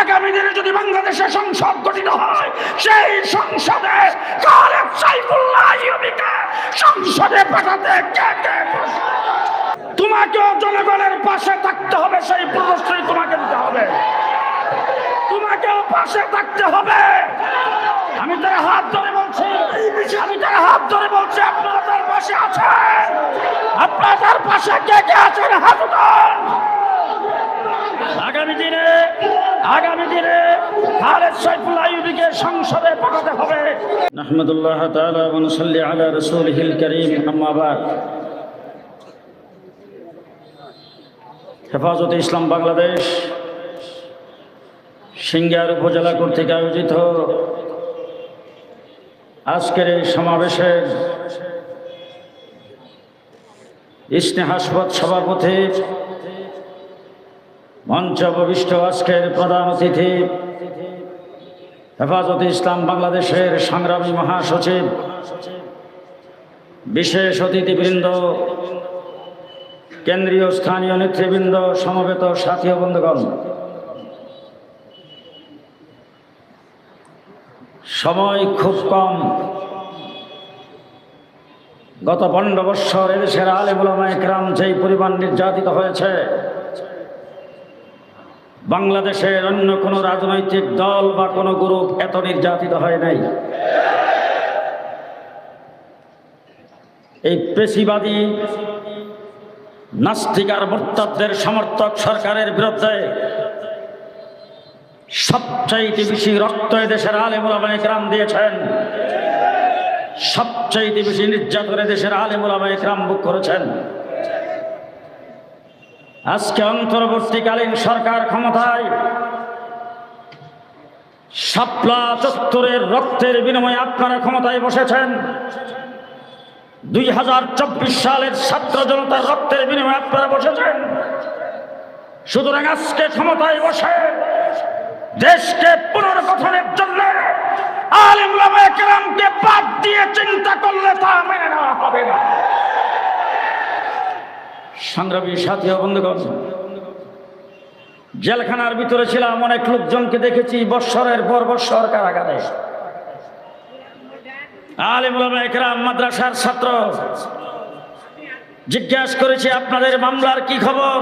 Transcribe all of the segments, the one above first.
আগামী দিনে যদি বাংলাদেশে সংসদ গঠিত হয়, সেই সংসদে সংসদে পাঠাতে কে কে প্রস্তুত? তোমাকেও জনগণের পাশে থাকতে হবে, সেই প্রশ্রয় তোমাকে দিতে হবে। তোমাকেও পাশে থাকতে হবে। আমি তার হাত ধরে বলছি হাত ধরে আপনারা তার পাশে কে কে আছেন হাত উঠান আগামী দিনে আগামী দিনে খালেদ সাইফুল আইয়ুবীকে সংসদে পাঠাতে হবে। নাহমাদুল্লাহ তাআলা ওয়া নুসাল্লি আলা রাসূলিহিল কারীম, আম্মা বাদ। হেফাজতে ইসলাম বাংলাদেশ সিঙ্গার উপজেলা কর্তৃক আয়োজিত আজকের এই সমাবেশের স্নেহাস্পদ সভাপতি মঞ্চ উপবিষ্ট আজকের প্রধান অতিথি, হেফাজতে ইসলাম বাংলাদেশের সংগ্রামী মহাসচিব, বিশেষ অতিথিবৃন্দ, কেন্দ্রীয় স্থানীয় নেতৃবৃন্দ, সমবেত সাথী বন্ধুগণ। সময় খুব কম। গত পনেরো বৎসর এদেশের আলেমুলামা একরাম যেই পরিমাণ নির্যাতিত হয়েছে বাংলাদেশের অন্য কোনো রাজনৈতিক দল বা কোনো গ্রুপ এত নির্যাতিত হয় নাই। এই পেশিবাদী, নাস্তিক আর মোর্তাদের সমর্থক সরকারের বিরুদ্ধে সবচাইতে বেশি রক্ত দেশের আলেমুলামায় গ্রাম দিয়েছেন। সবচাইতে বেশি নির্যাতনে দেশের আলেমুলামায় গ্রাম বুক করেছেন। আজকে অন্তর্বর্তীকালীন সরকার ক্ষমতায় শাপলা চত্বরের রক্তের বিনিময়ে আপনারা ক্ষমতায় বসেছেন। দুই হাজার চব্বিশ সালের ছাত্র জনতার রক্তের বিনিময়ে আপনারা বসেছেন। সুতরাং আজকে ক্ষমতায় বসে দেশকে পুনর্গঠনের জন্য আলিমকে বাদ দিয়ে চিন্তা করলে তা মেনে নেওয়া হবে না। সংগ্রামী সাথী বন্ধুগণ, জেলখানার ভিতরে ছিলাম, অনেক লোকজনকে দেখেছি বৎসরের পর বৎসর কারাগারে। আলিমুলামা মাদ্রাসার ছাত্র। জিজ্ঞাসা করেছি, আপনাদের মামলার কি খবর?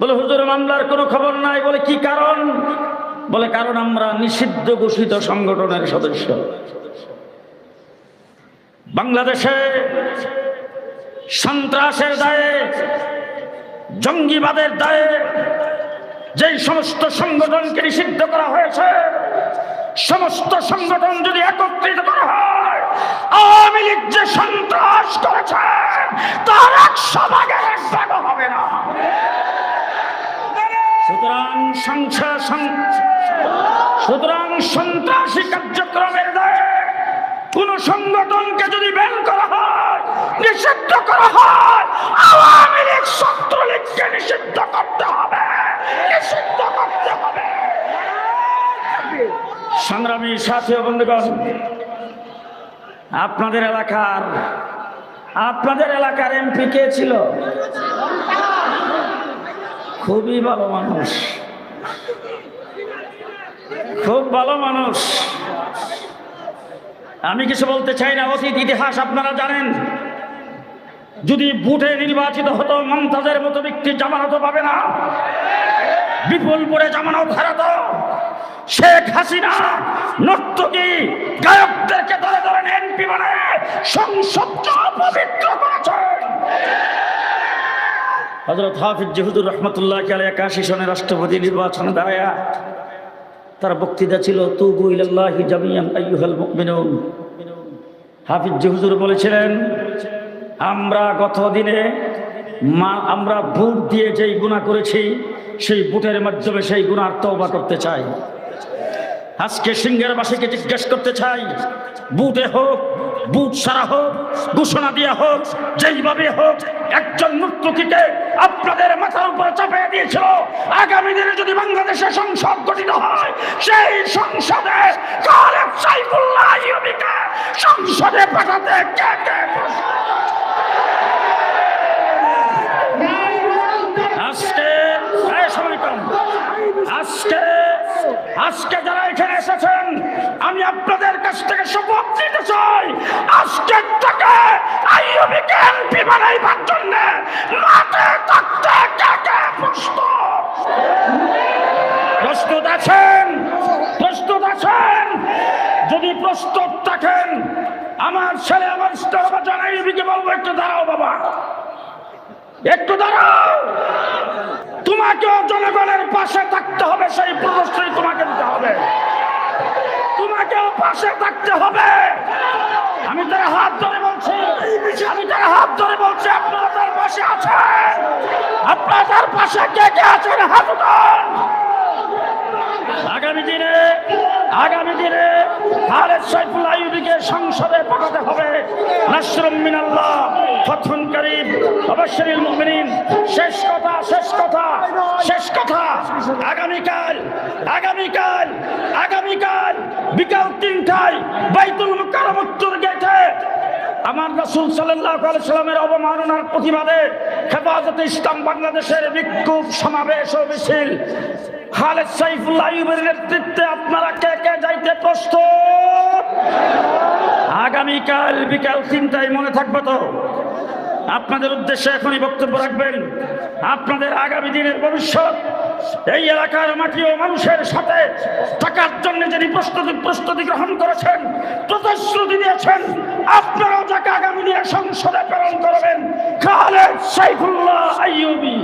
বলে, হুজুর, মামলার কোনো খবর নাই। বলে, কি কারণ? বলে, কারণ আমরা নিষিদ্ধ ঘোষিত সংগঠনের সদস্য। বাংলাদেশে সন্ত্রাসের দায়ে, জঙ্গিবাদের দায়ে যেই সমস্ত সংগঠনকে নিষিদ্ধ করা হয়েছে, সমস্ত সংগঠন যদি একত্রিত করা হয়, আওয়ামী লীগ যে সন্ত্রাস করেছে, তার একশো ভাগের এক হবে না। সুতরাং সন্ত্রাসী কার্যক্রমের দায়ে কোন সংগঠনকে যদি বের করা হয় নিষিদ্ধ করা হয়। আওয়ামী লীগ ছাত্রলীগকে নিষিদ্ধ করতে হবে। নিষিদ্ধ করতে হবে। সংগ্রামী সাথী বন্ধুগণ, আপনাদের এলাকার আপনাদের এলাকার এমপি কে ছিল? খুবই ভালো মানুষ। খুব ভালো মানুষ। আমি কিছু বলতে চাই না, অতীত ইতিহাস আপনারা জানেন। যদি বুথে নির্বাচিত হতো, মমতাজের মতো ব্যক্তি জামানত পাবে না। বিপুলপুরে জামানত হারাতো। শেখ হাসিনা নর্তকী গায়কদেরকে ধরে ধরে এমপি বানায় সংসদকে অপবিত্র করেছে হজরত হাফিজ জহুদুর রহমতুল্লাহ আলী একাশি সনে রাষ্ট্রপতি নির্বাচন দাঁড়ায়া। তার বক্তৃতা ছিল, তুবু ইলাল্লাহি জামিয়ান আইয়ুহাল মুমিনুন। হাফিজ জহুজুর বলেছিলেন আমরা গত দিনে মা, আমরা বুট দিয়ে যেই গুণা করেছি, সেই বুটের মাধ্যমে সেই গুণার তওবা করতে চাই আজকে সিংহেরবাসীকে জিজ্ঞেস করতে চাই, বুটে হোক, বুট সারা হোক, ঘোষণা দেওয়া হোক, যেইভাবে হোক, একজন নর্তকীকে আপনাদের মাথার উপরে চাপিয়ে দিয়েছিল আগামী দিনে যদি বাংলাদেশে সংসদ গঠিত হয়, সেই সংসদে সংসদে পাঠাতে কে কে প্রস্তুত? আজকে এই সময় কম আজকে আজকে যারা এখানে এসেছেন, আমি আপনাদের কাছ থেকে নিতে চাই। আজকে থেকে আইয়ুবিকে এমপি বানাইবার জন্য মাঠে থাকতে কে কে প্রস্তুত? আছেন? প্রস্তুত আছেন? যদি প্রস্তুত থাকেন, আমার ছেলে, আমার বাবা জানাইবিকে বলব, একটু দাঁড়াও বাবা। একটু দাঁড়াও। তোমাকেও জনগণের পাশে থাকতে হবে, সেই প্রদর্শনী তোমাকে পাশে থাকতে হবে। আমি তার হাত ধরে বলছি, আমি তার হাত ধরে বলছি, আপনারা তার পাশে আছেন। আপনারা তার পাশে কে কে আছেন? হাত উঠান। আগামী দিনে আগামী দিনে খালেদ সাইফুল আইয়ুবিকে সংসদে পাঠাতে হবে। নাসরুম মিনাল্লাহ, ফতহুন করিম, অবশ্যই মুমিনিন। শেষ কথা শেষ কথা শেষ কথা। আগামীকাল আগামীকাল আগামীকাল বিকাল তিনটায় বাইতুল মুকাররম উত্তর গেটে আমার রাসূল আলাইহি সাল্লামের অবমাননার প্রতিবাদে হেফাজতে ইসলাম বাংলাদেশের বিক্ষোভ সমাবেশ ও মিছিল। খালেদ সাইফুল্লাহ নেতৃত্বে আপনারা কে কে যাইতে প্রস্তুত? আগামীকাল বিকাল তিনটায় মনে থাকবে তো? আপনাদের উদ্দেশ্যে এখনই বক্তব্য রাখবেন। আপনাদের আগামী দিনের ভবিষ্যৎ এই এলাকার মাটি ও মানুষের সাথে থাকার জন্য যিনি প্রস্তুতি প্রস্তুতি গ্রহণ করেছেন, প্রতিশ্রুতি দিয়েছেন, আপনারাও যাকে আগামী দিনে সংসদে প্রেরণ করবেন, খালেদ সাইফুল্লাহ আইয়ুবী।